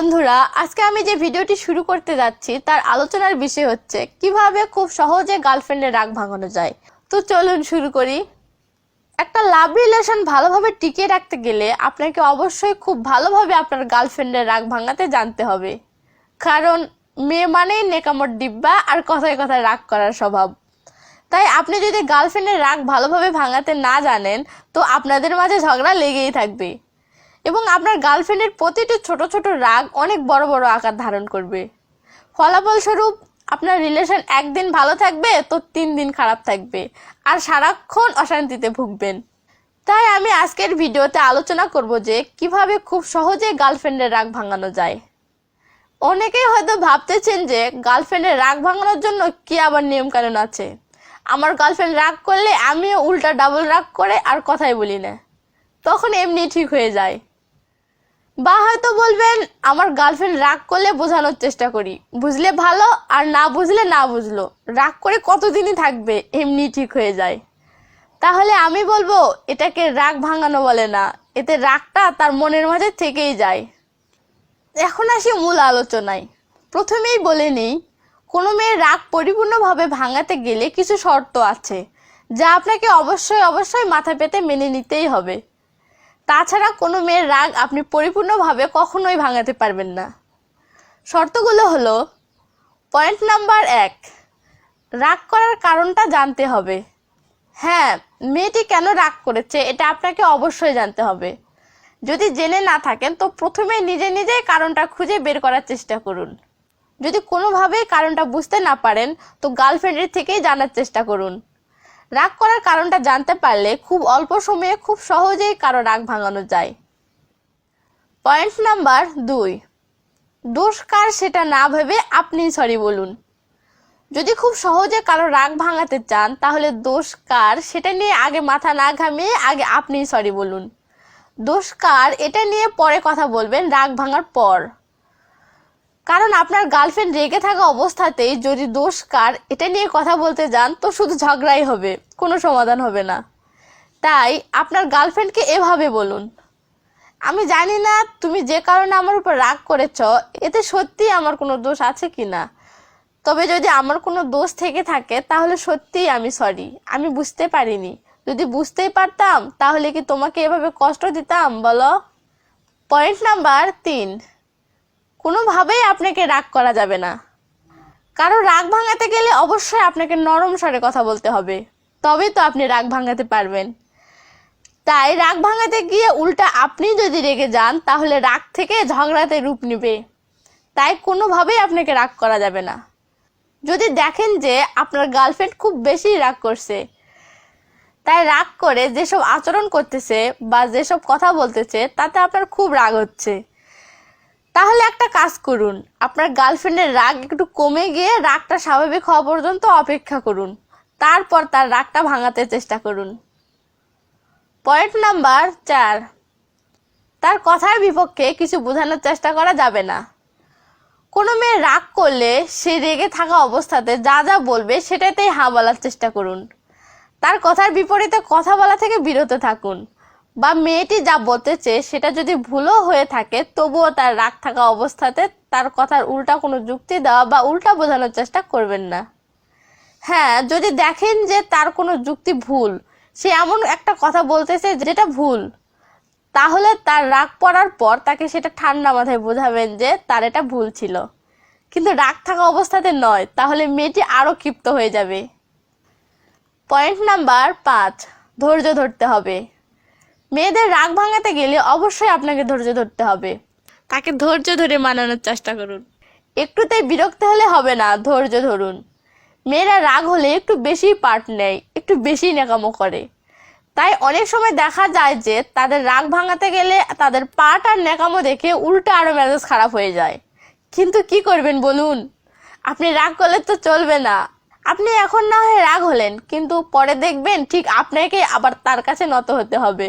বন্ধুরা, আজকে আমি যে ভিডিওটি শুরু করতে যাচ্ছি, তার আলোচনার বিষয় হচ্ছে, কীভাবে খুব সহজে গার্লফ্রেন্ডের রাগ ভাঙানো যায়। তো চলুন শুরু করি। একটা লাভ রিলেশন ভালোভাবে টিকিয়ে রাখতে গেলে আপনাকে অবশ্যই খুব ভালোভাবে আপনার গার্লফ্রেন্ডের রাগ ভাঙাতে জানতে হবে। কারণ, মেয়ে মানেই নেকামর ডিব্বা আর কথায় কথায় রাগ করার স্বভাব। তাই আপনি যদি গার্লফ্রেন্ডের রাগ ভালোভাবে ভাঙাতে না জানেন, তো আপনাদের মাঝে ঝগড়া লেগেই থাকবে। এবং আপনার গার্লফ্রেন্ডের প্রতিটি ছোট ছোট রাগ অনেক বড় বড় আকার ধারণ করবে। ফলাফলস্বরূপ আপনার রিলেশন একদিন ভালো থাকবে তো তিন দিন খারাপ থাকবে আর সারাক্ষণ অশান্তিতে ভুগবেন। তাই আমি আজকের ভিডিওতে আলোচনা করব যে কীভাবে খুব সহজে গার্লফ্রেন্ডের রাগ ভাঙানো যায়। অনেকেই হয়তো ভাবতেছেন যে গার্লফ্রেন্ডের রাগ ভাঙানোর জন্য কি আবার নিয়মকানুন আছে। আমার গার্লফ্রেন্ড রাগ করলে আমিও উল্টা ডাবল রাগ করে আর কথাই বলি না। তখন এমনি ঠিক হয়ে যায়। বা হয়তো বলবেন, আমার গার্লফ্রেন্ড রাগ করলে বোঝানোর চেষ্টা করি। বুঝলে ভালো, আর না বুঝলে না বুঝলো। রাগ করে কতদিনই থাকবে, এমনি ঠিক হয়ে যায়। তাহলে আমি বলব, এটাকে রাগ ভাঙানো বলে না। এতে রাগটা তার মনের মাঝে থেকেই যায়। এখন আসি মূল আলোচনায়। প্রথমেই বলে নিই, কোনো মেয়ের রাগ পরিপূর্ণভাবে ভাঙাতে গেলে কিছু শর্ত আছে, যা আপনাকে অবশ্যই অবশ্যই মাথা পেতে মেনে নিতেই হবে। তাছাড়া কোনো মেয়ের রাগ আপনি পরিপূর্ণভাবে কখনোই ভাঙাতে পারবেন না। শর্তগুলো হলো পয়েন্ট নাম্বার এক, রাগ করার কারণটা জানতে হবে। হ্যাঁ মেয়েটি কেন রাগ করেছে এটা আপনাকে অবশ্যই জানতে হবে। যদি জেনে না থাকেন, তো প্রথমে নিজে নিজেই কারণটা খুঁজে বের করার চেষ্টা করুন। যদি কোনোভাবেই কারণটা বুঝতে না পারেন, তো গার্লফ্রেন্ডের থেকেই জানার চেষ্টা করুন। রাগ করার কারণটা জানতে পারলে খুব অল্প সময়ে খুব সহজেই কারও রাগ ভাঙানো যায়। পয়েন্ট নাম্বার দুই। দোষ কার সেটা না ভেবে আপনি সরি বলুন। যদি খুব সহজে কারও রাগ ভাঙাতে চান, তাহলে দোষ কার সেটা নিয়ে আগে মাথা না ঘামিয়ে আগে আপনি সরি বলুন। দোষ কার এটা নিয়ে পরে কথা বলবেন রাগ ভাঙার পর। কারণ আপনার গার্লফ্রেন্ড রেগে থাকা অবস্থাতেই যদি দোষ কার, এটা নিয়ে কথা বলতে যান, তো শুধু ঝগড়াই হবে, কোনো সমাধান হবে না। তাই আপনার গার্লফ্রেন্ডকে এভাবে বলুন। আমি জানি না তুমি যে কারণে আমার উপর রাগ করেছ, এতে সত্যি আমার কোনো দোষ আছে কি না। তবে যদি আমার কোনো দোষ থেকে থাকে, তাহলে সত্যিই আমি সরি আমি বুঝতে পারিনি। যদি বুঝতেই পারতাম, তাহলে কি তোমাকে এভাবে কষ্ট দিতাম, বলো? পয়েন্ট নাম্বার তিন। কোনোভাবেই আপনাকে রাগ করা যাবে না। কারও রাগ ভাঙাতে গেলে অবশ্যই আপনাকে নরম স্বরে কথা বলতে হবে। তবেই তো আপনি রাগ ভাঙাতে পারবেন। তাই রাগ ভাঙাতে গিয়ে উল্টা আপনি যদি রেগে যান, তাহলে রাগ থেকে ঝগড়াতে রূপ নেবে। তাই কোনোভাবেই আপনাকে রাগ করা যাবে না। যদি দেখেন যে আপনার গার্লফ্রেন্ড খুব বেশি রাগ করছে, তাই রাগ করে যেসব আচরণ করতেছে বা যেসব কথা বলতেছে, তাতে আপনার খুব রাগ হচ্ছে। তাহলে একটা কাজ করুন, আপনার গার্লফ্রেন্ডের রাগ একটু কমে গিয়ে রাগটা স্বাভাবিক হওয়া পর্যন্ত অপেক্ষা করুন। তারপর তার রাগটা ভাঙাতে চেষ্টা করুন। পয়েন্ট নাম্বার চার, তার কথার বিপক্ষে কিছু বোঝানোর চেষ্টা করা যাবে না। কোনো মেয়ে রাগ করলে সে রেগে থাকা অবস্থাতে যা যা বলবে সেটাতেই হাঁ বলার চেষ্টা করুন। তার কথার বিপরীতে কথা বলা থেকে বিরত থাকুন। বা মেয়েটি যা বলতেছে সেটা যদি ভুলও হয়ে থাকে, তবুও তার রাগ থাকা অবস্থাতে তার কথার উল্টা কোনো যুক্তি দেওয়া বা উল্টা বোঝানোর চেষ্টা করবেন না। হ্যাঁ যদি দেখেন যে তার কোনো যুক্তি ভুল, সে এমন একটা কথা বলতেছে যেটা ভুল, তাহলে তার রাগ পড়ার পর তাকে সেটা ঠান্ডা মাথায় বোঝাবেন যে তার এটা ভুল ছিল। কিন্তু রাগ থাকা অবস্থাতে নয়, তাহলে মেয়েটি আরও ক্ষিপ্ত হয়ে যাবে। পয়েন্ট নাম্বার পাঁচ, ধৈর্য ধরতে হবে। মেয়েদের রাগ ভাঙাতে গেলে অবশ্যই আপনাকে ধৈর্য ধরতে হবে। তাকে ধৈর্য ধরে মানানোর চেষ্টা করুন। একটুতেই বিরক্ত হলে হবে না ধৈর্য ধরুন। মেয়েরা রাগ হলে একটু বেশি পার্ট নেয় একটু বেশি নেকামো করে। তাই অনেক সময় দেখা যায় যে তাদের রাগ ভাঙাতে গেলে তাদের পাট আর নেকামো দেখে উল্টা আরও মেজাজ খারাপ হয়ে যায়। কিন্তু কি করবেন বলুন? আপনি রাগ করলে তো চলবে না। আপনি এখন না হয় রাগ হলেন কিন্তু পরে দেখবেন ঠিক আপনাকে আবার তার কাছে নত হতে হবে।